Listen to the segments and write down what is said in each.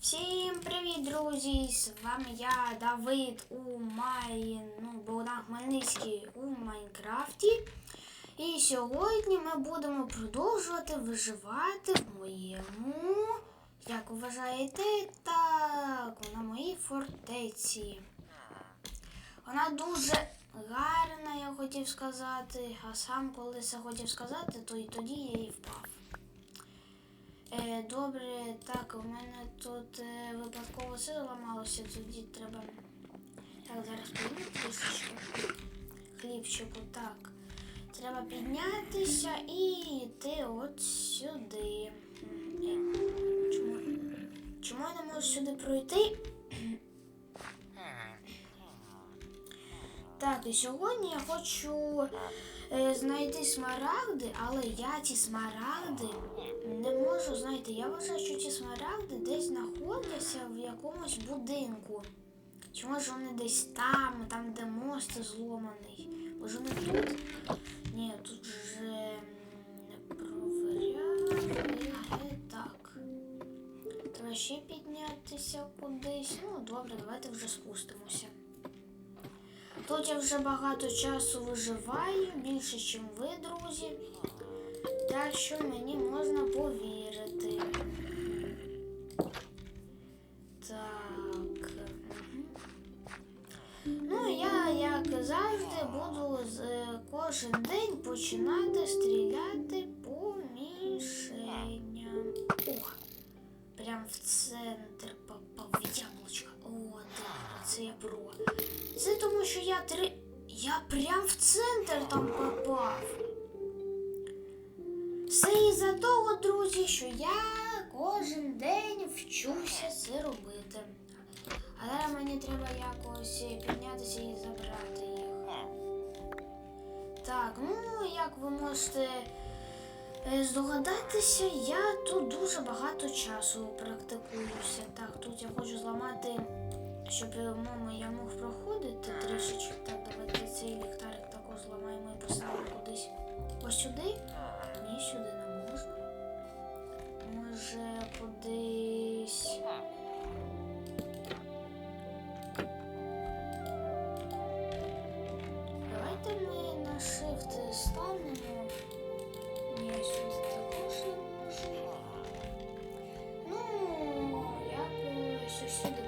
Всім привіт, друзі! З вами я, Давид у Май... ну, Богдан Хмельницький у Майнкрафті. І сьогодні ми будемо продовжувати виживати в моєму, як вважаєте, так, на моїй фортеці. Вона дуже гарна, я хотів сказати, а сам коли це хотів сказати, то і тоді я і впав. Е, добре, так, у мене тут е, випадково все зламалося, тоді треба. Так, зараз підніму трішечки. Хлібчику, так. Треба піднятися і йти от сюди. Чому, чому я не можу сюди пройти? Так, і сьогодні я хочу е, знайти смарагди, але я ці смарагди не можу знайти. Я вважаю, що ці смарагди десь знаходяться в якомусь будинку. Чи може вони десь там, там, де мост зломаний. Може вони тут? Ні, тут же м, не провіряли. Е, Так. Треба ще піднятися кудись. Ну, добре, давайте вже спустимося. Тут я вже багато часу виживаю, більше, ніж ви, друзі. Так що мені можна повірити. Так. Ну, я, як завжди, буду з, кожен день починати стріляти по мішеням. Ух, прям в центр попав яблучко. О, так, це я про. Це тому, що я три. Я прям в центр там попав. Все із-за того, друзі, що я кожен день вчуся це робити. А зараз мені треба якось піднятися і забрати їх. Так, ну як ви можете е, здогадатися, я тут дуже багато часу практикуюся. Так, тут я хочу зламати, щоб е, мама я мог проходити трішечки. Так, давайте цей ліхтарик також зламаємо і поставимо кудись. Ось сюди. Сюди не можна. Може кудись. Давайте ми на shift станемо. Ні, сюди також не можу. Ну, якось ось сюди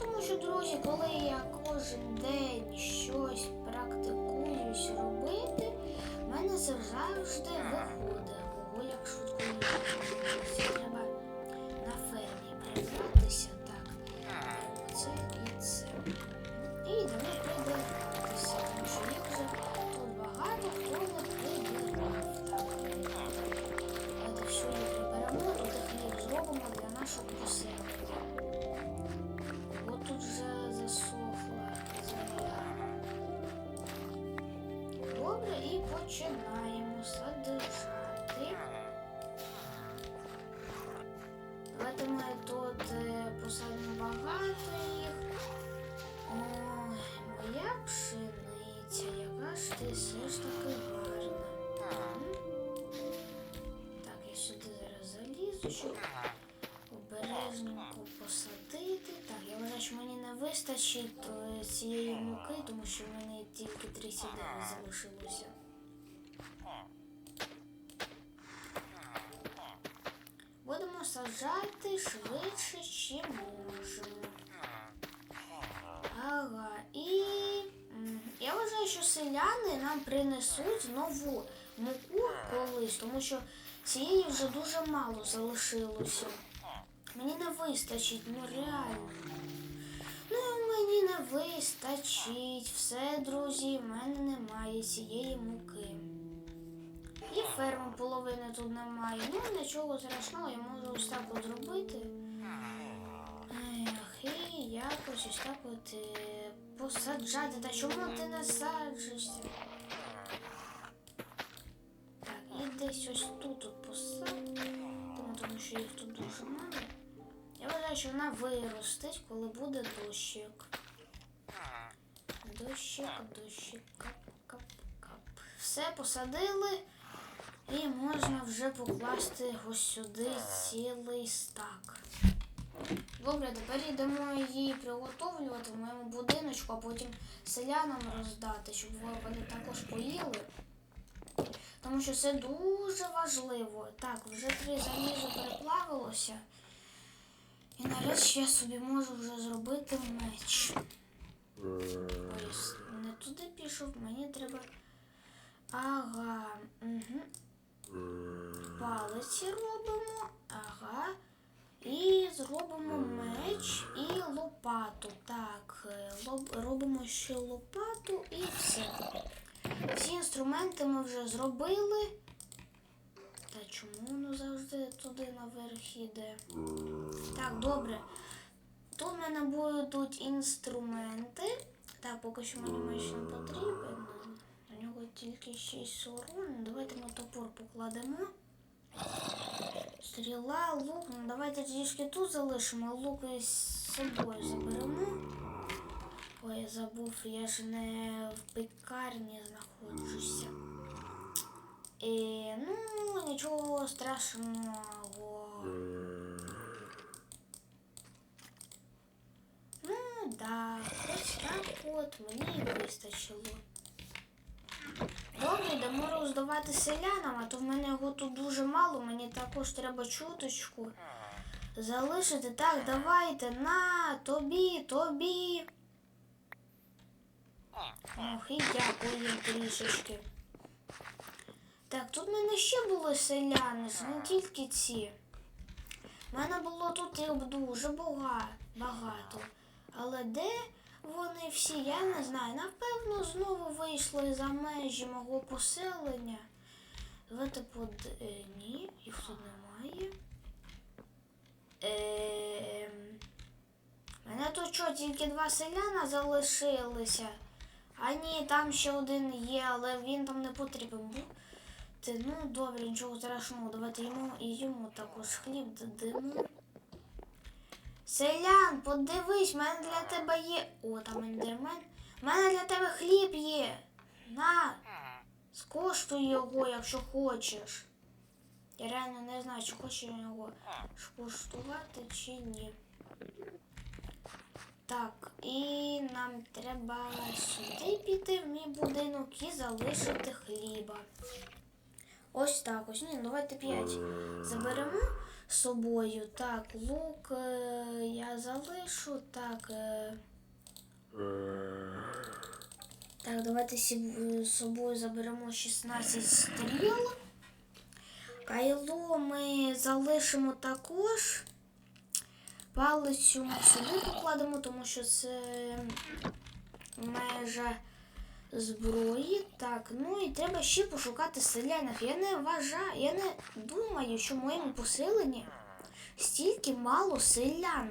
тому що, друзі, коли я кожен день щось практикуюсь робити, в мене завжди виходить. Ти все ж таки. М? Так, я сюди зараз залізу, щоб обережненько посадити. Так, я вважаю, що мені не вистачить е, цієї муки, тому що в мене тільки 39 залишилося. Будемо саджати швидше, чим можемо. Ага, і м, я вважаю, що селяни нам принесуть нову муку колись, тому що цієї вже дуже мало залишилося. Мені не вистачить, ну реально. Ну, мені не вистачить. Все, друзі, в мене немає цієї муки. І ферми половини тут немає. Ну, нічого страшного, я можу ось так зробити. Якось ось так от е, посаджати. Та чому ти не саджишся? Так, і десь ось тут от посадь. Тому, що їх тут дуже мало. Я вважаю, що вона виростить, коли буде дощик. Дощик, дощик, кап, кап, кап. Все посадили. І можна вже покласти ось сюди цілий стак. Добре, тепер йдемо її приготовлювати в моєму будиночку, а потім селянам роздати, щоб вони також поїли. Тому що це дуже важливо. Так, вже три заліза переплавилося. І нарешті я собі можу вже зробити меч. Ось, не туди пішов, мені треба. Ага. Угу. Палиці робимо. Ага. І зробимо меч і лопату. Так, е, робимо ще лопату і все. Всі інструменти ми вже зробили. Та чому воно завжди туди наверх іде? Так, добре. Тут в мене будуть інструменти. Так, поки що мені меч не потрібен. У нього тільки 6 урону. Давайте ми топор покладемо. Стріла, лук. Ну давайте трішки тут залишимо, а лук із собою заберемо. Ой, я забув, я ж не в пекарні знаходжуся. І, ну, нічого страшного. Ну, да, ось так от мені і вистачило. Добре, йдемо роздавати селянам, а то в мене його тут дуже мало, мені також треба чуточку залишити. Так, давайте, на, тобі, тобі. Ох, і дякую трішечки. Так, тут в мене ще були селяни, не тільки ці. У мене було тут їх дуже багато. Але де вони всі, я не знаю. Напевно, знову вийшли за межі мого поселення. Давайте под... е, Ні, їх тут немає. Ем... Мене тут що, тільки два селяна залишилися. А ні, там ще один є, але він там не потрібен був. Ну добре, нічого страшного. Давайте йому і йому також хліб дадимо. Селян, подивись, в мене для тебе є. О, там ендермен. У мене для тебе хліб є. На, скоштуй його, якщо хочеш. Я реально не знаю, чи хочу його скуштувати чи ні. Так, і нам треба сюди піти в мій будинок і залишити хліба. Ось так ось. Ні, давайте п'ять заберемо з собою. Так, лук е, я залишу. Так. Е, так, давайте з собою заберемо 16 стріл. Кайло ми залишимо також. Палицю ми сюди покладемо, тому що це межа зброї. Так, ну і треба ще пошукати селянів. Я не вважаю, я не думаю, що в моєму поселенні стільки мало селян.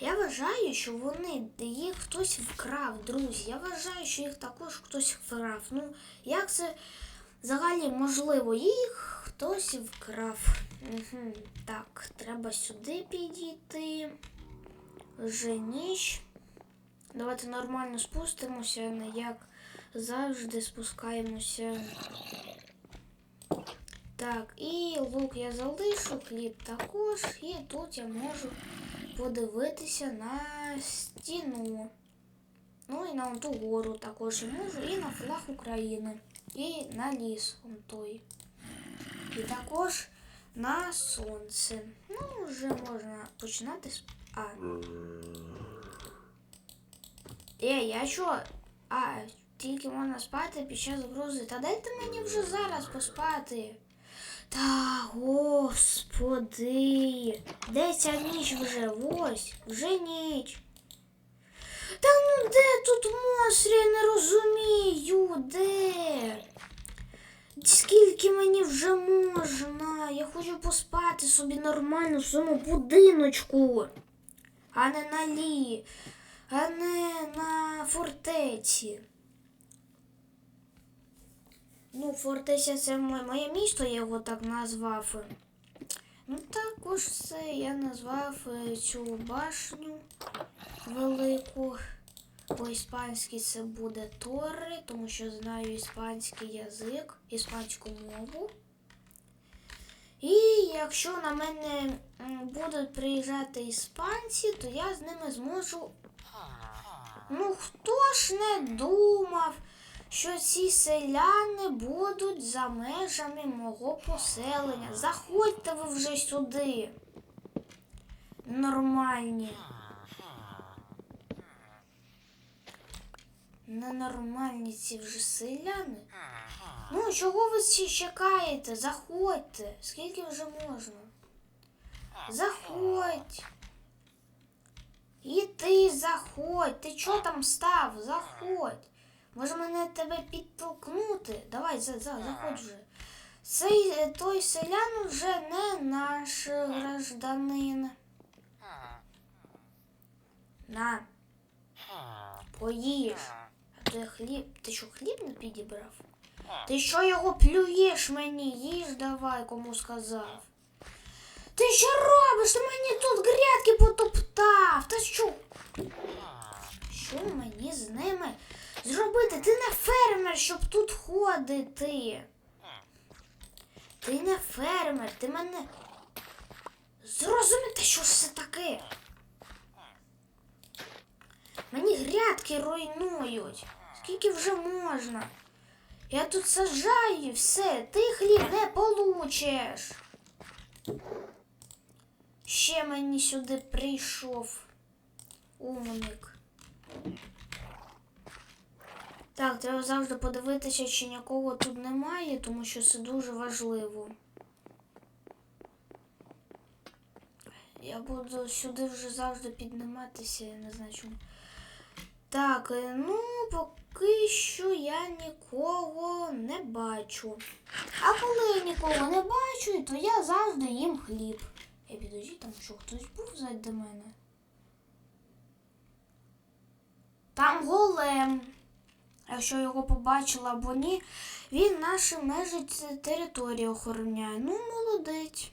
Я вважаю, що вони їх хтось вкрав, друзі. Я вважаю, що їх також хтось вкрав. Ну, як це взагалі можливо? Їх хтось вкрав. Угу. Так, треба сюди підійти. Вже ніч. Давайте нормально спустимося, як завжди спускаємося. Так, і лук я залишу, хліб також, і тут я можу подивитися на стіну. Ну і на ту гору також я можу, і на флаг України, і на ліс он той. І також на сонце. Ну, вже можна починати. А. Е, я що? А, тільки можна спати під час грози. Та дайте мені вже зараз поспати. Та господи. Де ця ніч вже? Ось, вже ніч. Та ну де тут монстри, я не розумію, де? Скільки мені вже можна? Я хочу поспати собі нормально в своєму будиночку, а не на лі, а не на фортеці. Ну, фортеця це моє, місто, я його так назвав. Ну, також це я назвав е, цю башню велику. По-іспанськи це буде Торре, тому що знаю іспанський язик, іспанську мову. І якщо на мене будуть приїжджати іспанці, то я з ними зможу. Ну хто ж не думав, що ці селяни будуть за межами мого поселення? Заходьте ви вже сюди. Нормальні. Ненормальні ці вже селяни. Ну, чого ви всі чекаєте? Заходьте. Скільки вже можна? Заходь. І ти заходь. Ти чого там став? Заходь. Може мене тебе підтолкнути? Давай, за, за, заходь вже. Цей е, той селян вже не наш гражданин. На, поїж. А то хліб. Ти що, хліб не підібрав? Ти що його плюєш мені? Їж давай, кому сказав. Ти що робиш? Ти мені тут грядки потоптав. Та що? Що мені з ними зробити? Ти не фермер, щоб тут ходити. Ти не фермер, ти мене. Зрозуміти, що це таке? Мені грядки руйнують. Скільки вже можна? Я тут сажаю все, ти хліб не получиш. Ще мені сюди прийшов умник. Так, треба завжди подивитися, чи нікого тут немає, тому що це дуже важливо. Я буду сюди вже завжди підніматися, я не знаю чому. Так, е, ну поки що я нікого не бачу. А коли я нікого не бачу, то я завжди їм хліб. Я підожди, там що хтось був ззаді до мене. Там голем. Якщо його побачила або ні, він наші межі території охороняє. Ну, молодець.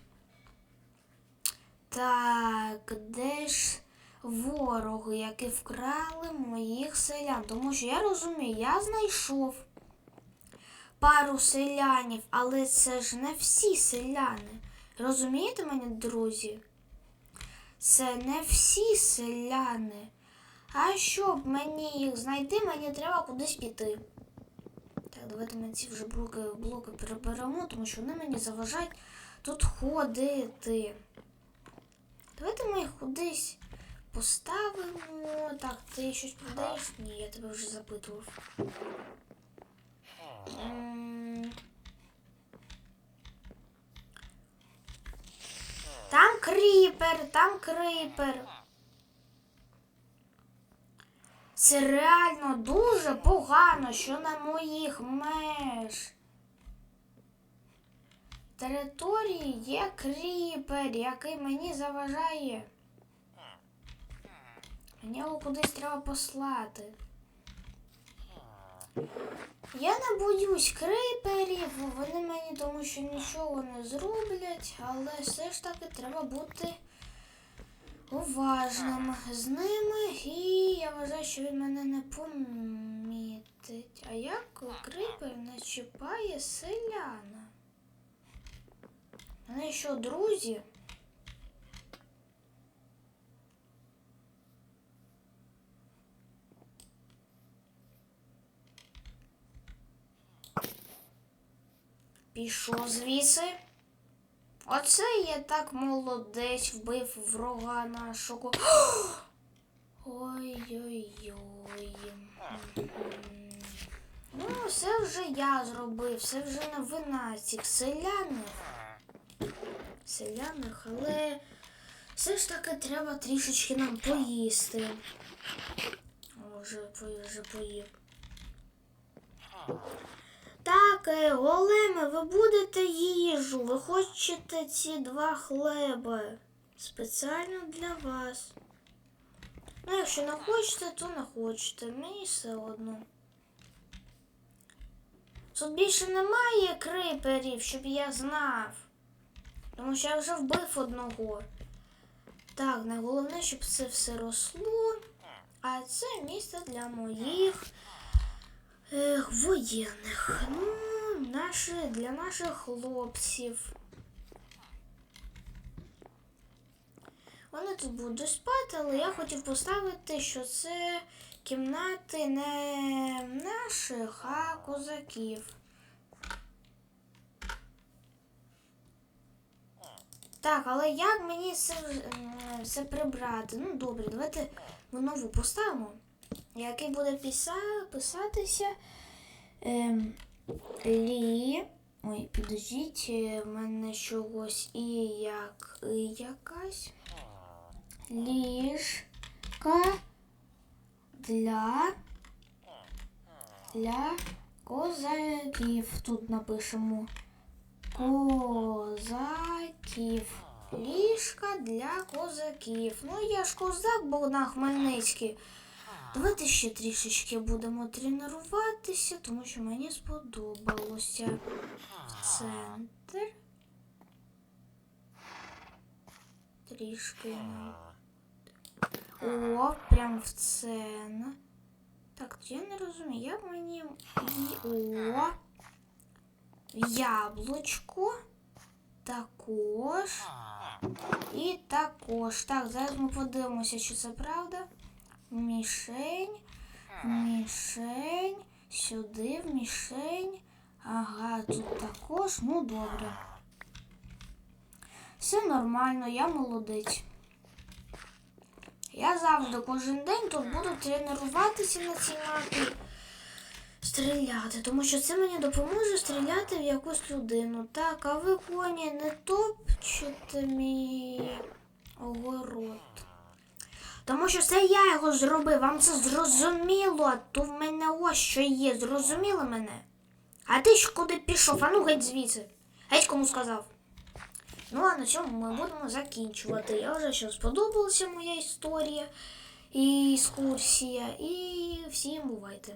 Так, де ж вороги, які вкрали моїх селян? Тому що я розумію, я знайшов пару селянів, але це ж не всі селяни. Розумієте мене, друзі? Це не всі селяни. А щоб мені їх знайти, мені треба кудись піти. Так, давайте ми ці вже блоки, блоки переберемо, тому що вони мені заважають тут ходити. Давайте ми їх кудись поставимо. Так, ти щось продаєш? Ні, я тебе вже запитував. М. Там кріпер, там кріпер. Це реально дуже погано, що на моїх меж. Території є кріпер, який мені заважає. Мені його кудись треба послати. Я не боюсь криперів, вони мені тому що нічого не зроблять, але все ж таки треба бути уважним з ними, і я вважаю, що він мене не помітить. А як крипер не чіпає селяна? Вони що, друзі? Пішов звіси. Оце я так молодець вбив врага нашого. Ой-ой-ой. Ну, все вже я зробив, все вже не вина цих селянів. Селяних, але все ж таки треба трішечки нам поїсти. О, вже, вже поїв. Так, е, големи, ви будете їжу. Ви хочете ці два хлеба. Спеціально для вас. Ну, якщо не хочете, то не хочете. Мені все одно. Тут більше немає криперів, щоб я знав. Тому що я вже вбив одного. Так, найголовніше, щоб це все росло. А це місце для моїх е, воєнних. Ну, наші, для наших хлопців. Вони тут будуть спати, але я хотів поставити, що це кімнати не наших, а козаків. Так, але як мені це, е, це прибрати? Ну добре, давайте ми нову поставимо, який буде писатися. Ем, лі. Ой, підождіть, е, в мене чогось і як і якась. Ліжка для, для козаків. Тут напишемо козаків. Ліжка для козаків. Ну, я ж козак Богдан Хмельницький. Давайте ще трішечки будемо тренуватися, тому що мені сподобалося. В центр. Трішки. О, прям в центр. Так, я не розумію, як мені. і- О. Яблучко. Також. І також. Так, зараз ми подивимося, чи це правда. Мішень. Мішень. Сюди в мішень. Ага, тут також. Ну, добре. Все нормально, я молодець. Я завжди кожен день тут буду тренуватися на цій мапі стріляти, тому що це мені допоможе стріляти в якусь людину. Так, а ви коні не топчете мій огород. Тому що це я його зробив, вам це зрозуміло, то в мене ось що є, зрозуміло мене? А ти ж куди пішов? А ну геть звідси. Геть кому сказав. Ну а на цьому ми будемо закінчувати. Я вже що сподобалася моя історія і екскурсія. І всім бувайте.